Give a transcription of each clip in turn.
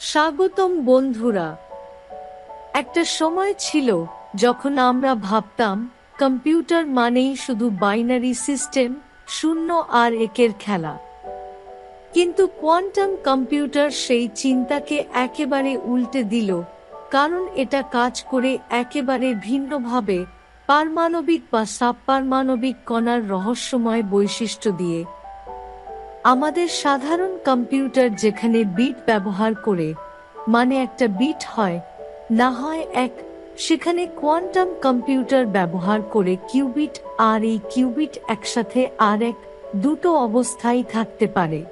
স্বাগতম বন্ধুরা। একটা সময় ছিল যখন আমরা ভাবতাম, কম্পিউটার মানেই শুধু বাইনারি সিস্টেম, শূন্য আর একের খেলা। কিন্তু কোয়ান্টাম কম্পিউটার সেই চিন্তাকে একেবারে উল্টে দিল, কারণ এটা কাজ করে একেবারে ভিন্নভাবে পারমাণবিক বা সাবপারমাণবিক কণার রহস্যময় বৈশিষ্ট্য দিয়ে। আমাদের সাধারণ কম্পিউটার যেখানে বিট ব্যবহার করে মানে একটা বিট হয়, না হয় এক, সেখানে কোয়ান্টাম কম্পিউটার ব্যবহার করে কিউবিট আর এই কিউবিট একসাথে আর এক, দুটো অবস্থায় থাকতে পারে।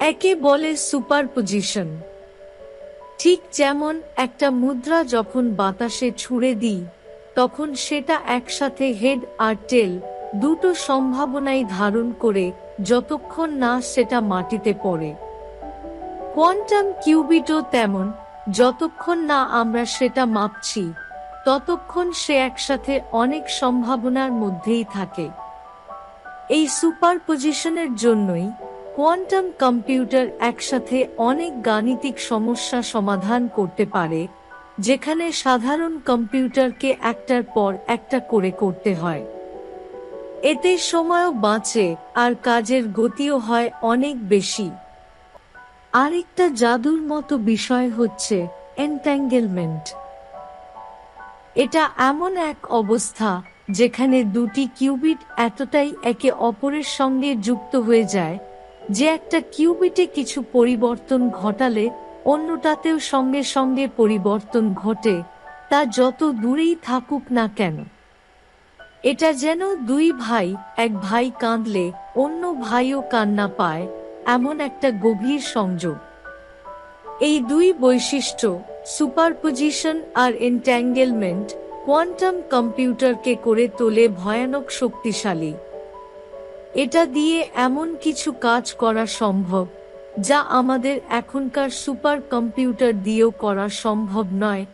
একে বলে সুপারপজিশন। ঠিক যেমন একটা মুদ্রা যখন বাতাসে ছুড়ে দিই, তখন সেটা একসাথে হেড আর টেল দুটো সম্ভাবনাই ধারণ করে যতক্ষণ না সেটা মাটিতে পড়ে। কোয়ান্টাম কিউবিটও তেমন, যতক্ষণ না আমরা সেটা মাপছি, ততক্ষণ সে একসাথে অনেক সম্ভাবনার মধ্যেই থাকে। এই সুপারপজিশনের জন্যই কোয়ান্টাম কম্পিউটার একসাথে অনেক গাণিতিক সমস্যা সমাধান করতে পারে, যেখানে সাধারণ কম্পিউটারকে একটার পর একটা করে করতে হয়। এতে সময়ও বাঁচে আর কাজের গতিও হয় অনেক বেশি। আরেকটা জাদুর মতো বিষয় হচ্ছে এন্ট্যাঙ্গেলমেন্ট এটা এমন এক অবস্থা যেখানে দুটি কিউবিট এতটাই একে অপরের সঙ্গে যুক্ত হয়ে যায় যে একটা কিউবিটে কিছু পরিবর্তন ঘটালে অন্যটাতেও সঙ্গে সঙ্গে পরিবর্তন ঘটে, তা যত দূরেই থাকুক না কেন। এটা যেন দুই ভাই, এক ভাই কাঁদলে অন্য ভাইও কান্না পায়, এমন একটা গভীর সংযোগ। এই দুই বৈশিষ্ট্য, সুপারপজিশন আর এন্ট্যাঙ্গেলমেন্ট, কোয়ান্টাম কম্পিউটারকে করে তোলে ভয়ানক শক্তিশালী। এটা দিয়ে এমন কিছু কাজ করা সম্ভব, যা আমাদের এখনকার সুপার কম্পিউটার দিয়েও করা সম্ভব নয়,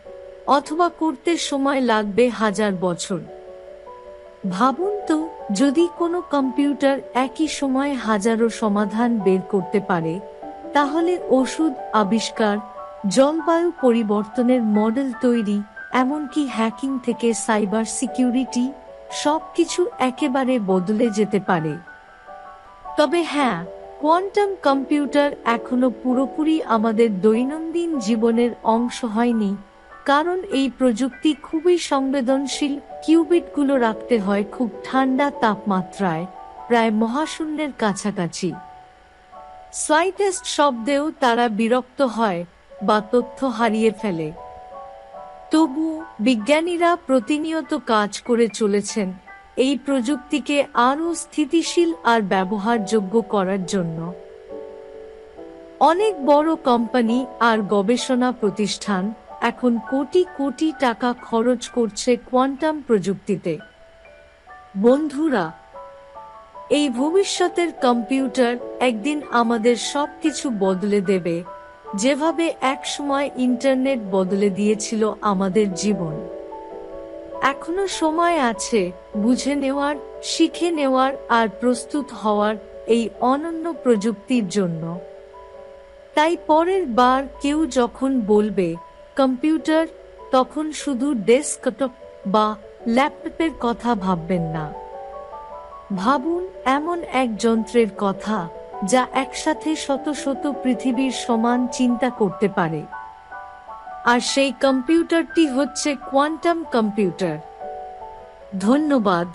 অথবা করতে সময় লাগবে হাজার বছর। ভাবুন তো, যদি কোনো কম্পিউটার একই সময়ে হাজারো সমাধান বের করতে পারে, তাহলে ওষুধ, আবিষ্কার, জলবায়ু পরিবর্তনের মডেল তৈরি, এমনকি হ্যাকিং থেকে সাইবার সিকিউরিটি, সবকিছু একেবারে বদলে যেতে পারে। তবে হ্যাঁ কোয়ান্টাম কম্পিউটার এখনও পুরোপুরি আমাদের দৈনন্দিন জীবনের অংশ হয়নি কারণ এই প্রযুক্তি খুবই সংবেদনশীল। কিউবিটগুলো রাখতে হয় খুব ঠান্ডা তাপমাত্রায়, প্রায় মহাশূন্যের কাছাকাছি। স্লাইটেস্ট শব্দেও তারা বিরক্ত হয় বা তথ্য হারিয়ে ফেলে। তবু বিজ্ঞানীরা প্রতিনিয়ত কাজ করে চলেছেন এই প্রযুক্তিকে আরও স্থিতিশীল আর ব্যবহারযোগ্য করার জন্য। অনেক বড় কোম্পানি আর গবেষণা প্রতিষ্ঠান এখন কোটি কোটি টাকা খরচ করছে কোয়ান্টাম প্রযুক্তিতে। বন্ধুরা, এই ভবিষ্যতের কম্পিউটার একদিন আমাদের সব কিছু বদলে দেবে, যেভাবে একসময় ইন্টারনেট বদলে দিয়েছিল আমাদের জীবন। এখনও সময় আছে বুঝে নেওয়ার, শিখে নেওয়ার আর প্রস্তুত হওয়ার এই অনন্য প্রযুক্তির জন্য। তাই পরের বার কেউ যখন বলবে কম্পিউটার তখন শুধু ডেস্কটপ বা ল্যাপটপের কথা ভাববেন না। ভাবুন এমন এক যন্ত্রের কথা যা একসাথে শত শত পৃথিবীর সমান চিন্তা করতে পারে। আর সেই কম্পিউটারটি হচ্ছে কোয়ান্টাম কম্পিউটার। ধন্যবাদ।